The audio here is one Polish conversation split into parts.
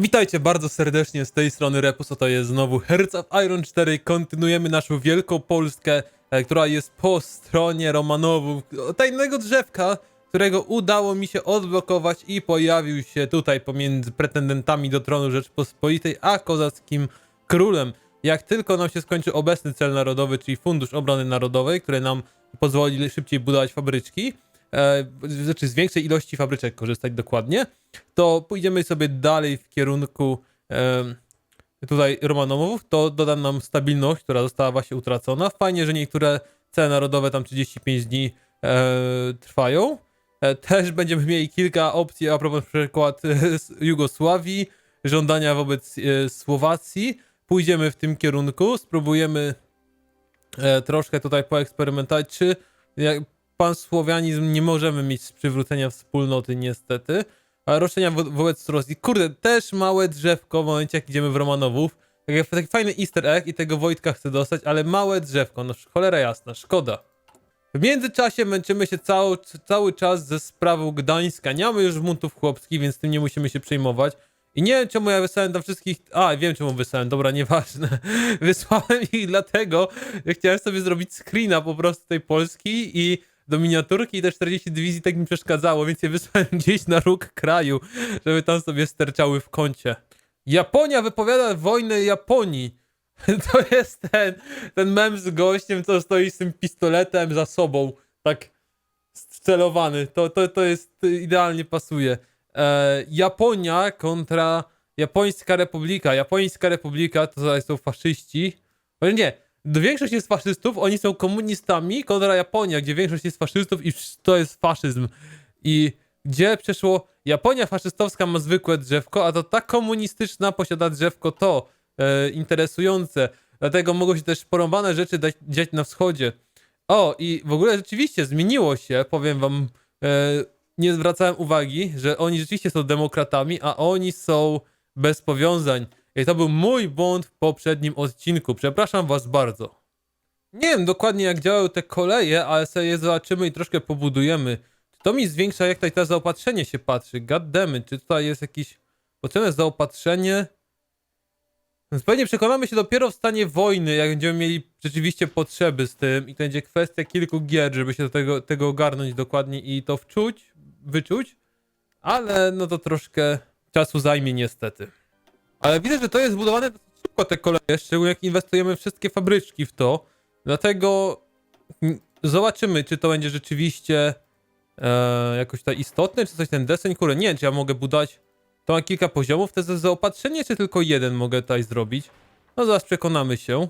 Witajcie bardzo serdecznie z tej strony Repus, to jest znowu Hearts of Iron 4. Kontynuujemy naszą wielką Polskę, e, która jest po stronie Romanowów, tajnego drzewka, którego udało mi się odblokować i pojawił się tutaj pomiędzy pretendentami do tronu Rzeczpospolitej, a kozackim królem. Jak tylko nam się skończy obecny cel narodowy, czyli Fundusz Obrony Narodowej, który nam pozwoli szybciej budować fabryczki, znaczy z większej ilości fabryczek korzystać dokładnie, to pójdziemy sobie dalej w kierunku em, tutaj Romanowów, to doda nam stabilność, która została właśnie utracona. Fajnie, że niektóre cele narodowe tam 35 dni e, trwają. E, też będziemy mieli kilka opcji a propos na przykład e, Jugosławii, żądania wobec e, Słowacji. Pójdziemy w tym kierunku, spróbujemy e, troszkę tutaj poeksperymentować, czy jak pan Słowianizm nie możemy mieć z przywrócenia wspólnoty niestety. A roszczenia wo wobec Rosji. Kurde, też małe drzewko w momencie jak idziemy w Romanowów. Taki, taki fajny easter egg i tego Wojtka chcę dostać, ale małe drzewko, no cholera jasna, szkoda. W międzyczasie męczymy się cały, cały czas ze sprawą Gdańska. Nie mamy już buntów chłopskich, więc tym nie musimy się przejmować. I nie wiem czemu ja wysłałem tam wszystkich... A, wiem czemu wysłałem, dobra, nieważne. Wysłałem ich dlatego, że chciałem sobie zrobić screena po prostu tej Polski i do miniaturki i te 40 dywizji tak mi przeszkadzało, więc je wysłałem gdzieś na róg kraju, żeby tam sobie sterczały w kącie. Japonia wypowiada wojnę Japonii. To jest ten, ten mem z gościem, co stoi z tym pistoletem za sobą, tak celowany. To, to, to jest, idealnie pasuje. E, Japonia kontra Japońska Republika. Japońska Republika to są faszyści. Ale nie, większość jest faszystów, oni są komunistami kontra Japonia, gdzie większość jest faszystów i to jest faszyzm. I gdzie przeszło Japonia faszystowska ma zwykłe drzewko, a to ta komunistyczna posiada drzewko to e, interesujące. Dlatego mogą się też porąbane rzeczy dać, dziać na wschodzie. O, i w ogóle rzeczywiście zmieniło się, powiem wam, e, nie zwracałem uwagi, że oni rzeczywiście są demokratami, a oni są bez powiązań. I to był mój błąd w poprzednim odcinku. Przepraszam was bardzo. Nie wiem dokładnie jak działają te koleje, ale sobie je zobaczymy i troszkę pobudujemy. Czy to mi zwiększa jak tutaj to zaopatrzenie się patrzy? Goddammit, czy tutaj jest jakiś potrzebne zaopatrzenie? Pewnie przekonamy się dopiero w stanie wojny, jak będziemy mieli rzeczywiście potrzeby z tym i to będzie kwestia kilku gier, żeby się do tego, tego ogarnąć dokładnie i to wczuć, wyczuć, ale no to troszkę czasu zajmie niestety. Ale widzę, że to jest zbudowane szybko te koleje, szczególnie jak inwestujemy wszystkie fabryczki w to, dlatego zobaczymy, czy to będzie rzeczywiście e, jakoś tak istotne, czy coś ten deseń, kurde, nie wiem, czy ja mogę budować to ma kilka poziomów, jest zaopatrzenie, czy tylko jeden mogę tutaj zrobić? No zaraz przekonamy się.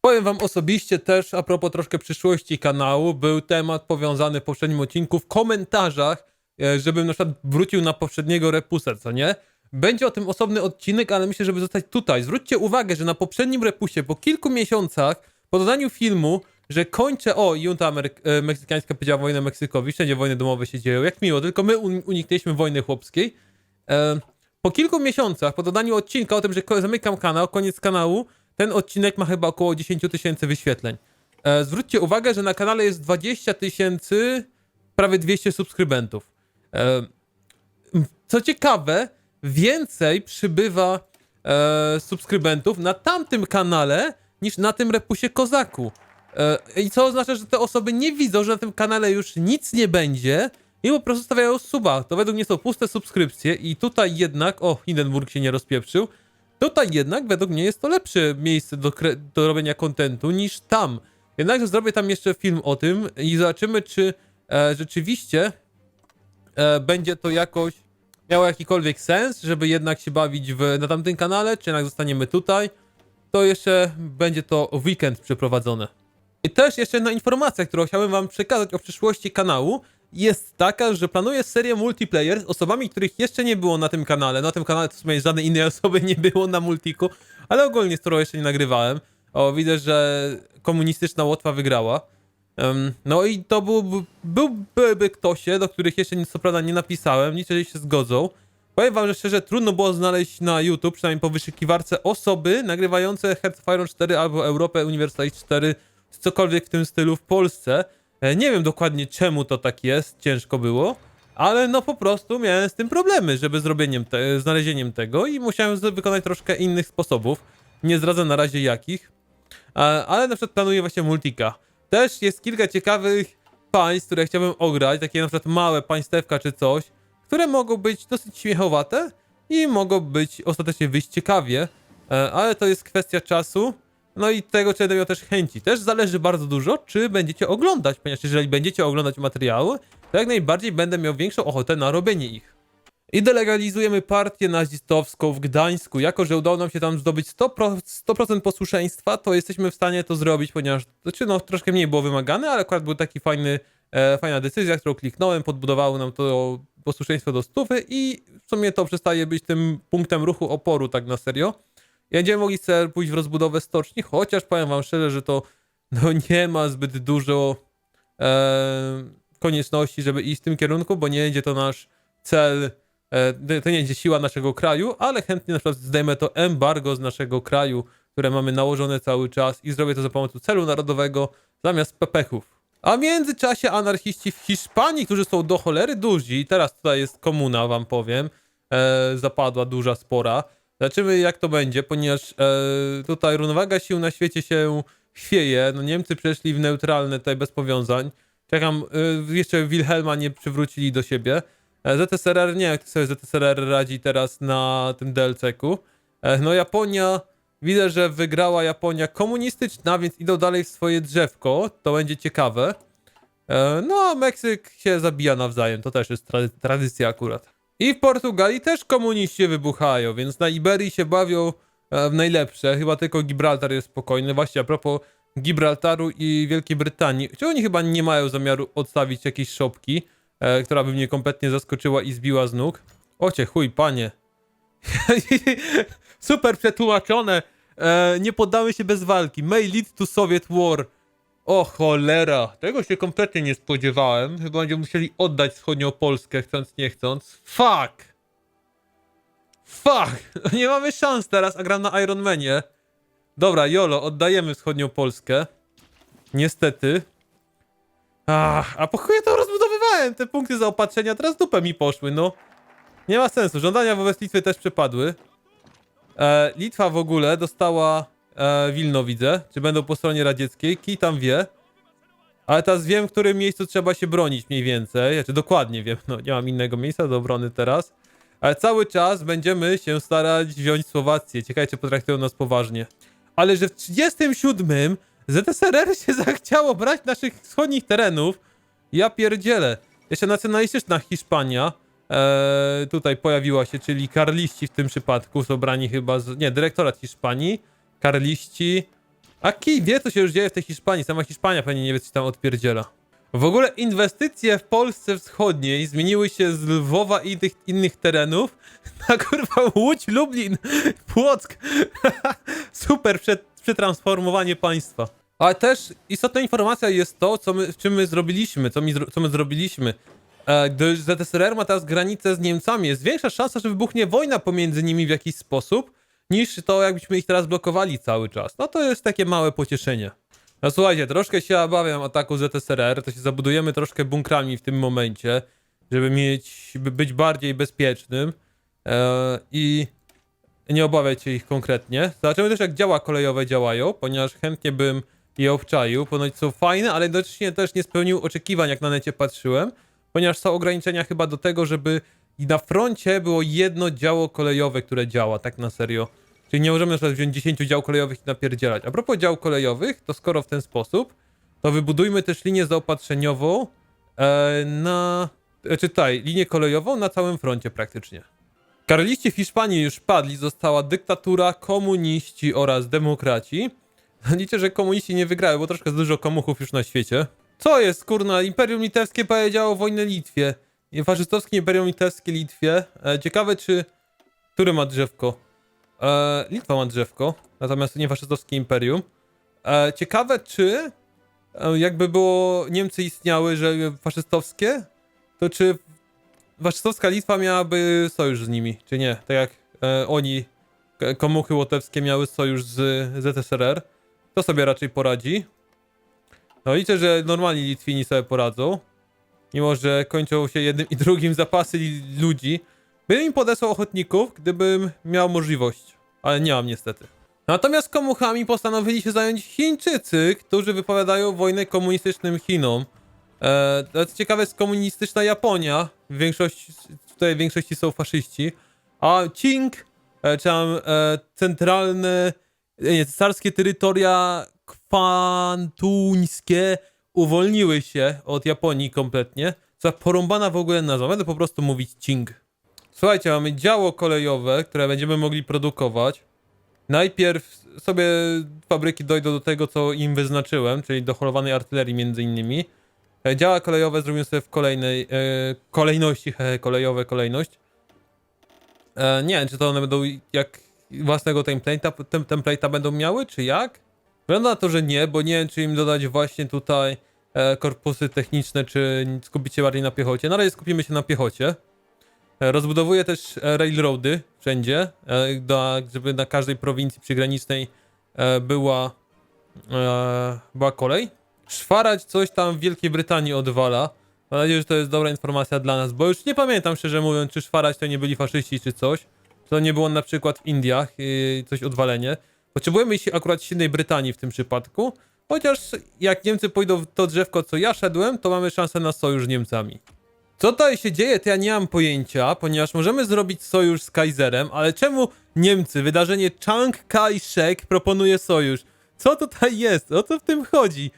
Powiem wam osobiście też, a propos troszkę przyszłości kanału, był temat powiązany w poprzednim odcinku w komentarzach, e, żebym na przykład wrócił na poprzedniego repusa, co nie? Będzie o tym osobny odcinek, ale myślę, żeby zostać tutaj. Zwróćcie uwagę, że na poprzednim repusie, po kilku miesiącach, po dodaniu filmu, że kończę, o, junta Ameryk- e, meksykańska powiedziała wojnę Meksykowi, wszędzie wojny domowe się dzieją, jak miło, tylko my un- uniknęliśmy wojny chłopskiej. E, po kilku miesiącach, po dodaniu odcinka o tym, że zamykam kanał, koniec kanału, ten odcinek ma chyba około 10 tysięcy wyświetleń. E, zwróćcie uwagę, że na kanale jest 20 tysięcy, prawie 200 subskrybentów. E, co ciekawe, więcej przybywa e, subskrybentów na tamtym kanale niż na tym repusie Kozaku. E, I co oznacza, że te osoby nie widzą, że na tym kanale już nic nie będzie i po prostu stawiają suba. To według mnie są puste subskrypcje i tutaj jednak, o, Hindenburg się nie rozpieprzył, tutaj jednak według mnie jest to lepsze miejsce do, do robienia kontentu niż tam. Jednakże zrobię tam jeszcze film o tym i zobaczymy, czy e, rzeczywiście e, będzie to jakoś miało jakikolwiek sens, żeby jednak się bawić w, na tamtym kanale, czy jednak zostaniemy tutaj. To jeszcze będzie to weekend przeprowadzone. I też jeszcze jedna informacja, którą chciałem wam przekazać o przyszłości kanału, jest taka, że planuję serię multiplayer z osobami, których jeszcze nie było na tym kanale. Na tym kanale w sumie żadnej innej osoby nie było na multiku, ale ogólnie z którą jeszcze nie nagrywałem. O, widzę, że komunistyczna Łotwa wygrała. No i to byłby, byłby ktoś, do których jeszcze nic co prawda nie napisałem, nic jeżeli się zgodzą. Powiem wam, że szczerze trudno było znaleźć na YouTube, przynajmniej po wyszukiwarce, osoby nagrywające Iron 4 albo Europę Universalis 4, czy cokolwiek w tym stylu w Polsce. E, Nie wiem dokładnie czemu to tak jest, ciężko było. ale no po prostu miałem z tym problemy, żeby zrobieniem te, znalezieniem tego i musiałem wykonać troszkę innych sposobów. Nie zdradzę na razie jakich, ale na przykład planuję właśnie multika. Też jest kilka ciekawych państw, które chciałbym ograć, takie na przykład małe państewka czy coś, które mogą być dosyć śmiechowate i mogą być ostatecznie wyjść ciekawie, e, ale to jest kwestia czasu. No i tego, czy będę miał też chęci. Też zależy bardzo dużo, czy będziecie oglądać, ponieważ jeżeli będziecie oglądać materiały, to jak najbardziej będę miał większą ochotę na robienie ich. I delegalizujemy partię nazistowską w Gdańsku. Jako, że udało nam się tam zdobyć 100%, 100% posłuszeństwa, to jesteśmy w stanie to zrobić, ponieważ znaczy, no, troszkę mniej było wymagane, ale akurat był taki fajny, e, fajna decyzja, którą kliknąłem, podbudowało nam to posłuszeństwo do stówy i w sumie to przestaje być tym punktem ruchu oporu tak na serio. I Będziemy mogli sobie pójść w rozbudowę stoczni, chociaż powiem wam szczerze, że to no, nie ma zbyt dużo e, konieczności, żeby iść w tym kierunku, bo nie będzie to nasz cel, to nie siła naszego kraju, ale chętnie na przykład zdejmę to embargo z naszego kraju, które mamy nałożone cały czas i zrobię to za pomocą celu narodowego zamiast pepechów. A w międzyczasie anarchiści w Hiszpanii, którzy są do cholery duzi, teraz tutaj jest komuna, wam powiem, e, zapadła duża, spora. Zobaczymy jak to będzie, ponieważ e, tutaj równowaga sił na świecie się chwieje. No Niemcy przeszli w neutralne tutaj bez powiązań. Czekam, y, jeszcze Wilhelma nie przywrócili do siebie. E, ZSRR nie, jak sobie ZSRR radzi teraz na tym DLC-ku. E, no Japonia, widzę, że wygrała Japonia komunistyczna, więc idą dalej w swoje drzewko, to będzie ciekawe. E, no a Meksyk się zabija nawzajem, to też jest tra tradycja akurat. I w Portugalii też komuniści wybuchają, więc na Iberii się bawią w najlepsze, chyba tylko Gibraltar jest spokojny. Właśnie a propos Gibraltaru i Wielkiej Brytanii, czy oni chyba nie mają zamiaru odstawić jakiejś szopki, e, która by mnie kompletnie zaskoczyła i zbiła z nóg? Ocie, chuj, panie. Super przetłumaczone. E, nie poddamy się bez walki. May lead to Soviet War. O cholera, tego się kompletnie nie spodziewałem. Chyba będziemy musieli oddać wschodnią Polskę, chcąc nie chcąc. Fuck! Fuck! Nie mamy szans teraz, a gram na Iron Manie. Dobra, Jolo, oddajemy wschodnią Polskę. Niestety. Ach, a po chuj to te punkty zaopatrzenia, teraz dupę mi poszły, no. Nie ma sensu, żądania wobec Litwy też przepadły. E, Litwa w ogóle dostała e, Wilno, widzę. Czy będą po stronie radzieckiej? Kij tam wie. Ale teraz wiem, w którym miejscu trzeba się bronić mniej więcej. Znaczy dokładnie wiem, no nie mam innego miejsca do obrony teraz. Ale cały czas będziemy się starać wziąć Słowację. Ciekawe, czy potraktują nas poważnie. Ale że w 37 ZSRR się zachciało brać naszych wschodnich terenów, ja pierdzielę. Jeszcze nacjonalistyczna Hiszpania e, tutaj pojawiła się, czyli karliści w tym przypadku, są brani chyba z... Nie, dyrektorat Hiszpanii, karliści... A kij wie, co się już dzieje w tej Hiszpanii. Sama Hiszpania pewnie nie wie, co tam odpierdziela. W ogóle inwestycje w Polsce Wschodniej zmieniły się z Lwowa i tych innych terenów na kurwa Łódź, Lublin, Płock. Super prze- przetransformowanie państwa. Ale też istotna informacja jest to, co my, czym my zrobiliśmy, co, mi, co my zrobiliśmy. E, Gdyż ZSRR ma teraz granicę z Niemcami, jest większa szansa, że wybuchnie wojna pomiędzy nimi w jakiś sposób, niż to, jakbyśmy ich teraz blokowali cały czas. No to jest takie małe pocieszenie. No słuchajcie, troszkę się obawiam ataku ZSRR, to się zabudujemy troszkę bunkrami w tym momencie, żeby mieć, by być bardziej bezpiecznym e, i nie obawiać się ich konkretnie. Zobaczymy też jak działa kolejowe działają, ponieważ chętnie bym je obczaił, ponoć są fajne, ale jednocześnie też nie spełnił oczekiwań jak na necie patrzyłem, ponieważ są ograniczenia chyba do tego, żeby i na froncie było jedno działo kolejowe, które działa, tak na serio. Czyli nie możemy na przykład wziąć 10 dział kolejowych i napierdzielać. A propos dział kolejowych, to skoro w ten sposób, to wybudujmy też linię zaopatrzeniową e, na... e, Czytaj, linię kolejową na całym froncie praktycznie. Karliści w Hiszpanii już padli, została dyktatura, komuniści oraz demokraci. Liczę, że komuniści nie wygrały, bo troszkę za dużo komuchów już na świecie. Co jest, kurna, Imperium Litewskie powiedziało wojnę Litwie. Faszystowskie Imperium Litewskie Litwie. E, ciekawe, czy... Który ma drzewko? E, Litwa ma drzewko, natomiast nie faszystowskie imperium. E, ciekawe, czy e, jakby było Niemcy istniały, że faszystowskie, to czy faszystowska Litwa miałaby sojusz z nimi, czy nie? Tak jak e, oni, komuchy łotewskie miały sojusz z ZSRR. To sobie raczej poradzi. No liczę, że normalni Litwini sobie poradzą. mimo że kończą się jednym i drugim zapasy ludzi. Bym im podesłał ochotników, gdybym miał możliwość, ale nie mam niestety. Natomiast komuchami postanowili się zająć Chińczycy, którzy wypowiadają wojnę komunistycznym Chinom. E, jest ciekawe, jest komunistyczna Japonia, w większości, tutaj w większości są faszyści, a Qing, e, czy tam e, centralne, e, nie, carskie terytoria kwantuńskie uwolniły się od Japonii kompletnie. Co porąbana w ogóle nazwa, będę po prostu mówić Qing. Słuchajcie, mamy działo kolejowe, które będziemy mogli produkować. Najpierw sobie fabryki dojdą do tego, co im wyznaczyłem, czyli do holowanej artylerii między innymi. E, Działa kolejowe zrobimy sobie w kolejnej e, kolejności, hehe, kolejowe kolejność. E, nie wiem, czy to one będą jak własnego template'a, tem, template'a będą miały, czy jak? Wygląda na to, że nie, bo nie wiem, czy im dodać właśnie tutaj e, korpusy techniczne, czy skupić się bardziej na piechocie. Na razie skupimy się na piechocie. E, Rozbudowuję też e, railroady wszędzie, e, do, żeby na każdej prowincji przygranicznej e, była, e, była kolej. Szwarać coś tam w Wielkiej Brytanii odwala. Mam nadzieję, że to jest dobra informacja dla nas, bo już nie pamiętam szczerze mówiąc, czy szwarać to nie byli faszyści czy coś. To nie było na przykład w Indiach yy, coś odwalenie. Potrzebujemy iść akurat silnej Brytanii w tym przypadku. Chociaż jak Niemcy pójdą w to drzewko, co ja szedłem, to mamy szansę na sojusz z Niemcami. Co tutaj się dzieje, to ja nie mam pojęcia, ponieważ możemy zrobić sojusz z Kaiserem, ale czemu Niemcy, wydarzenie Chiang Kai-shek proponuje sojusz? Co tutaj jest? O co w tym chodzi?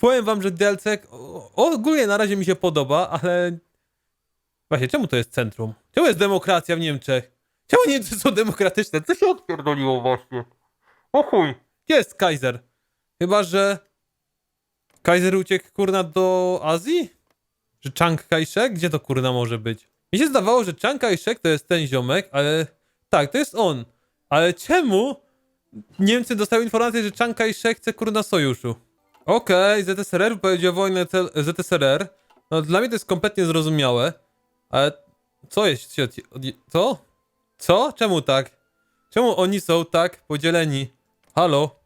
Powiem wam, że DLC ogólnie na razie mi się podoba, ale... Właśnie, czemu to jest centrum? Czemu jest demokracja w Niemczech? Czemu Niemcy są demokratyczne? Co się odpierdoliło właśnie? O chuj! Jest Kaiser? Chyba, że... Kaiser uciekł kurna do Azji? Że Chiang Kai-shek? Gdzie to kurna może być? Mi się zdawało, że Chiang Kai-shek to jest ten ziomek, ale... Tak, to jest on. Ale czemu Niemcy dostały informację, że Chiang Kai-shek chce kurna sojuszu? Okej, ZSRR wypowiedział wojnę ZSRR. No dla mnie to jest kompletnie zrozumiałe. Ale co jest? się Co? Co? Czemu tak? Czemu oni są tak podzieleni? Halo?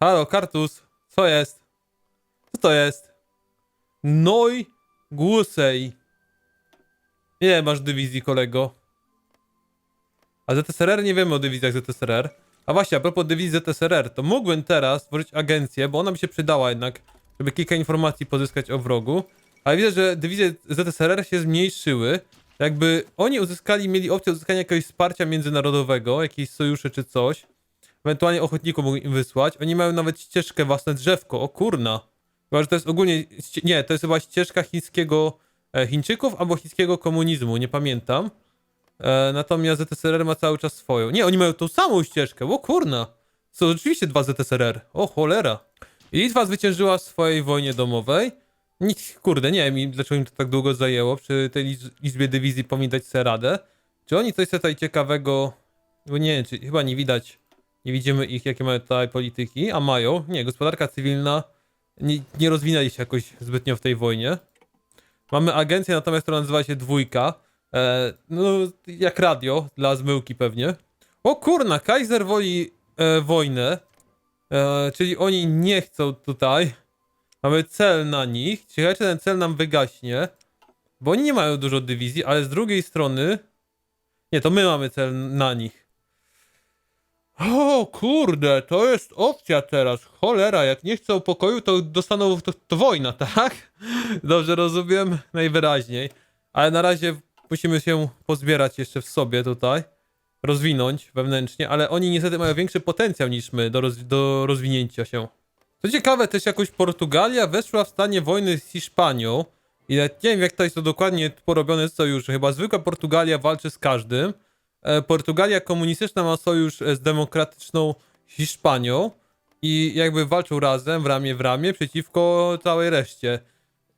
Halo, Kartus? Co jest? Co to jest? Noj Głusej. Nie masz dywizji, kolego. A ZSRR nie wiemy o dywizjach ZSRR. A właśnie, a propos dywizji ZSRR, to mógłbym teraz stworzyć agencję, bo ona mi się przydała jednak, żeby kilka informacji pozyskać o wrogu. Ale widzę, że dywizje ZSRR się zmniejszyły. Jakby oni uzyskali, mieli opcję uzyskania jakiegoś wsparcia międzynarodowego, jakiejś sojuszy czy coś. Ewentualnie ochotników mogli im wysłać. Oni mają nawet ścieżkę, własne drzewko. O kurna. Chyba, że to jest ogólnie. Nie, to jest chyba ścieżka chińskiego. E, Chińczyków albo chińskiego komunizmu, nie pamiętam. E, natomiast ZSRR ma cały czas swoją. Nie, oni mają tą samą ścieżkę. O kurna. Są rzeczywiście dwa ZSRR. O cholera. Litwa zwyciężyła w swojej wojnie domowej. Nic, kurde, nie wiem dlaczego im to tak długo zajęło. Przy tej lic- liczbie dywizji powinni dać sobie radę. Czy oni coś tutaj ciekawego. Bo nie wiem, czy chyba nie widać. Nie widzimy ich, jakie mają tutaj polityki. A mają. Nie, gospodarka cywilna. Nie, nie rozwinęli się jakoś zbytnio w tej wojnie. Mamy agencję natomiast, która nazywa się Dwójka. E, no, jak radio, dla zmyłki pewnie. O kurna, Kaiser woli e, wojnę. E, czyli oni nie chcą tutaj. Mamy cel na nich. Ciekawe, czy ten cel nam wygaśnie. Bo oni nie mają dużo dywizji, ale z drugiej strony... Nie, to my mamy cel na nich. O kurde, to jest opcja teraz. Cholera, jak nie chcą pokoju, to dostaną to, to wojna, tak? Dobrze rozumiem? Najwyraźniej. Ale na razie musimy się pozbierać jeszcze w sobie tutaj. Rozwinąć wewnętrznie, ale oni niestety mają większy potencjał niż my do, roz, do rozwinięcia się. Co ciekawe, też jakoś Portugalia weszła w stanie wojny z Hiszpanią. I nie wiem, jak to jest to dokładnie porobione z sojuszem. Chyba zwykła Portugalia walczy z każdym. E, Portugalia komunistyczna ma sojusz e, z demokratyczną Hiszpanią. I jakby walczą razem, w ramię w ramię, przeciwko całej reszcie.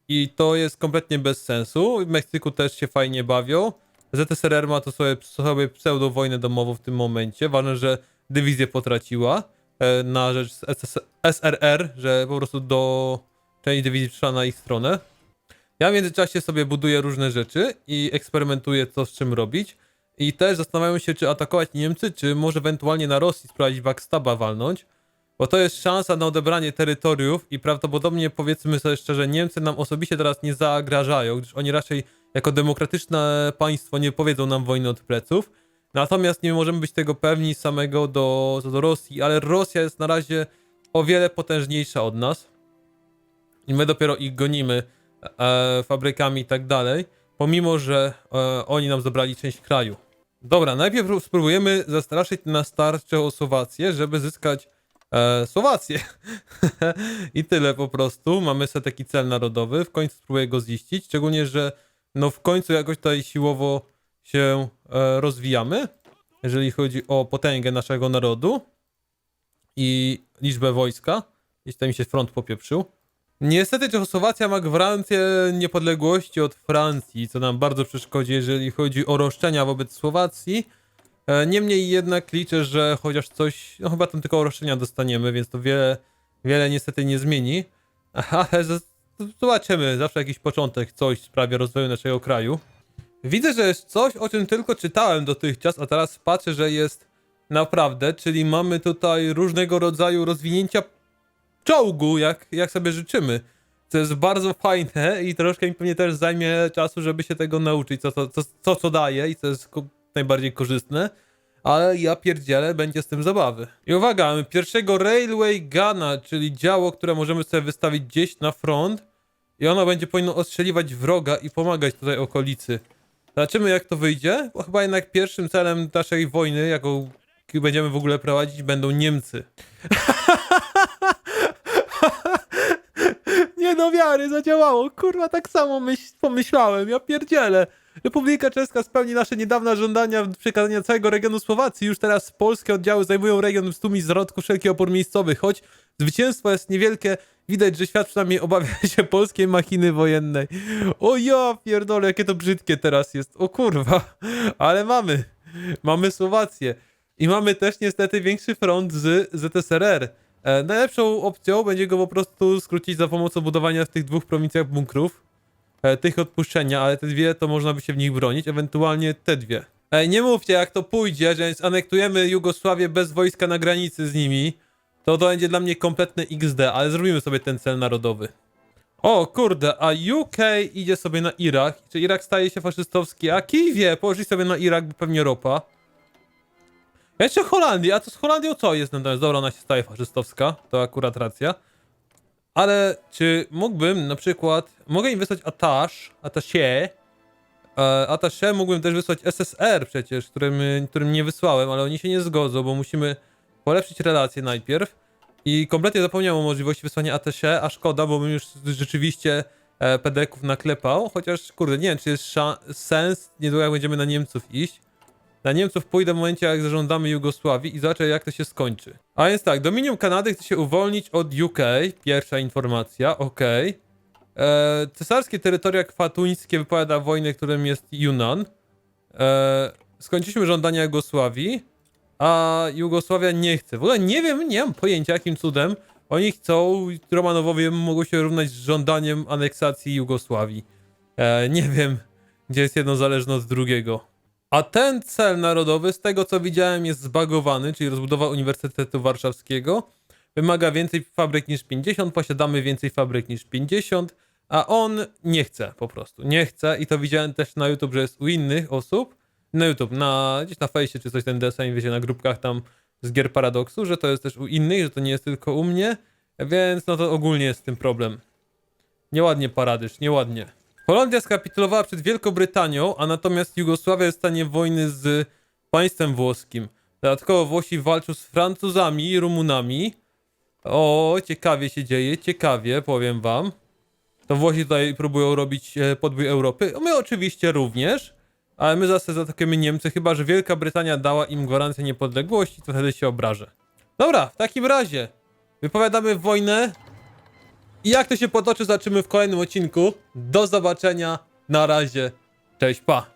I to jest kompletnie bez sensu. W Meksyku też się fajnie bawią. ZSRR ma to sobie, sobie pseudo wojnę domową w tym momencie. Ważne, że dywizję potraciła na rzecz SRR, że po prostu do część dywizji przyszła na ich stronę. Ja w międzyczasie sobie buduję różne rzeczy i eksperymentuję co z czym robić. I też zastanawiam się, czy atakować Niemcy, czy może ewentualnie na Rosji sprawdzić backstaba walnąć. Bo to jest szansa na odebranie terytoriów i prawdopodobnie, powiedzmy sobie szczerze, Niemcy nam osobiście teraz nie zagrażają, gdyż oni raczej jako demokratyczne państwo nie powiedzą nam wojny od pleców. Natomiast nie możemy być tego pewni samego do, do Rosji, ale Rosja jest na razie o wiele potężniejsza od nas. I my dopiero ich gonimy e, fabrykami i tak dalej, pomimo że e, oni nam zabrali część kraju. Dobra, najpierw spróbujemy zastraszyć na start Czechosłowację, żeby zyskać e, Słowację. I tyle po prostu. Mamy sobie taki cel narodowy. W końcu spróbuję go ziścić. Szczególnie, że no w końcu jakoś tutaj siłowo się e, rozwijamy, jeżeli chodzi o potęgę naszego narodu i liczbę wojska. Gdzieś tam mi się front popieprzył. Niestety Czechosłowacja ma gwarancję niepodległości od Francji, co nam bardzo przeszkodzi, jeżeli chodzi o roszczenia wobec Słowacji. E, Niemniej jednak liczę, że chociaż coś, no chyba tam tylko roszczenia dostaniemy, więc to wiele, wiele niestety nie zmieni. Ale zobaczymy, zawsze jakiś początek, coś w sprawie rozwoju naszego kraju. Widzę, że jest coś, o czym tylko czytałem dotychczas, a teraz patrzę, że jest naprawdę, czyli mamy tutaj różnego rodzaju rozwinięcia czołgu, jak, jak sobie życzymy. Co jest bardzo fajne i troszkę mi pewnie też zajmie czasu, żeby się tego nauczyć, co co, co, co daje i co jest najbardziej korzystne. Ale ja pierdzielę, będzie z tym zabawy. I uwaga, mamy pierwszego Railway Guna, czyli działo, które możemy sobie wystawić gdzieś na front i ono będzie powinno ostrzeliwać wroga i pomagać tutaj okolicy. Zobaczymy jak to wyjdzie, bo chyba jednak pierwszym celem naszej wojny, jaką będziemy w ogóle prowadzić, będą Niemcy. Nie do wiary, zadziałało. Kurwa, tak samo myśl, pomyślałem. Ja pierdzielę. Republika Czeska spełni nasze niedawne żądania przekazania całego regionu Słowacji. Już teraz polskie oddziały zajmują region w 100 mil z rodku wszelki opór miejscowy. Choć zwycięstwo jest niewielkie, widać, że świat przynajmniej obawia się polskiej machiny wojennej. O ja pierdolę, jakie to brzydkie teraz jest. O kurwa. Ale mamy. Mamy Słowację. I mamy też niestety większy front z ZSRR. E, najlepszą opcją będzie go po prostu skrócić za pomocą budowania w tych dwóch prowincjach bunkrów. E, tych odpuszczenia, ale te dwie to można by się w nich bronić, ewentualnie te dwie. E, nie mówcie jak to pójdzie, że anektujemy Jugosławię bez wojska na granicy z nimi. To to będzie dla mnie kompletne XD, ale zrobimy sobie ten cel narodowy. O kurde, a UK idzie sobie na Irak. Czy Irak staje się faszystowski? A kij wie, położyć sobie na Irak, bo pewnie ropa. Jeszcze Holandia, a to z Holandią co jest natomiast? Dobra, ona się staje faszystowska, to akurat racja. Ale czy mógłbym na przykład, mogę im wysłać attache, attaché, e, mógłbym też wysłać SSR przecież, którym, którym nie wysłałem, ale oni się nie zgodzą, bo musimy polepszyć relacje najpierw. I kompletnie zapomniałem o możliwości wysłania attaché, a szkoda, bo bym już rzeczywiście e, pedeków naklepał, chociaż kurde, nie wiem, czy jest sens niedługo jak będziemy na Niemców iść. Na Niemców pójdę w momencie, jak zażądamy Jugosławii i zobaczę, jak to się skończy. A więc tak, Dominium Kanady chce się uwolnić od UK. Pierwsza informacja, okej. Okay. Cesarskie terytoria kwatuńskie wypowiada wojnę, którym jest Yunnan. E, skończyliśmy żądania Jugosławii, a Jugosławia nie chce. W ogóle nie wiem, nie mam pojęcia, jakim cudem oni chcą, Romanowowie mogą się równać z żądaniem aneksacji Jugosławii. E, nie wiem, gdzie jest jedno zależne od drugiego. A ten cel narodowy, z tego co widziałem, jest zbagowany, czyli rozbudowa Uniwersytetu Warszawskiego. Wymaga więcej fabryk niż 50, posiadamy więcej fabryk niż 50, a on nie chce po prostu. Nie chce i to widziałem też na YouTube, że jest u innych osób. Na YouTube, na, gdzieś na fejsie czy coś ten design, wiecie, na grupkach tam z gier Paradoksu, że to jest też u innych, że to nie jest tylko u mnie, więc no to ogólnie jest z tym problem. Nieładnie paradysz, nieładnie. Holandia skapitulowała przed Wielką Brytanią, a natomiast Jugosławia jest w stanie wojny z państwem włoskim. Dodatkowo Włosi walczą z Francuzami i Rumunami. O, ciekawie się dzieje, ciekawie, powiem wam. To Włosi tutaj próbują robić e, podbój Europy. My oczywiście również, ale my zase zaatakujemy Niemcy, chyba że Wielka Brytania dała im gwarancję niepodległości, to wtedy się obrażę. Dobra, w takim razie wypowiadamy wojnę i jak to się potoczy, zobaczymy w kolejnym odcinku. Do zobaczenia. Na razie. Cześć, pa.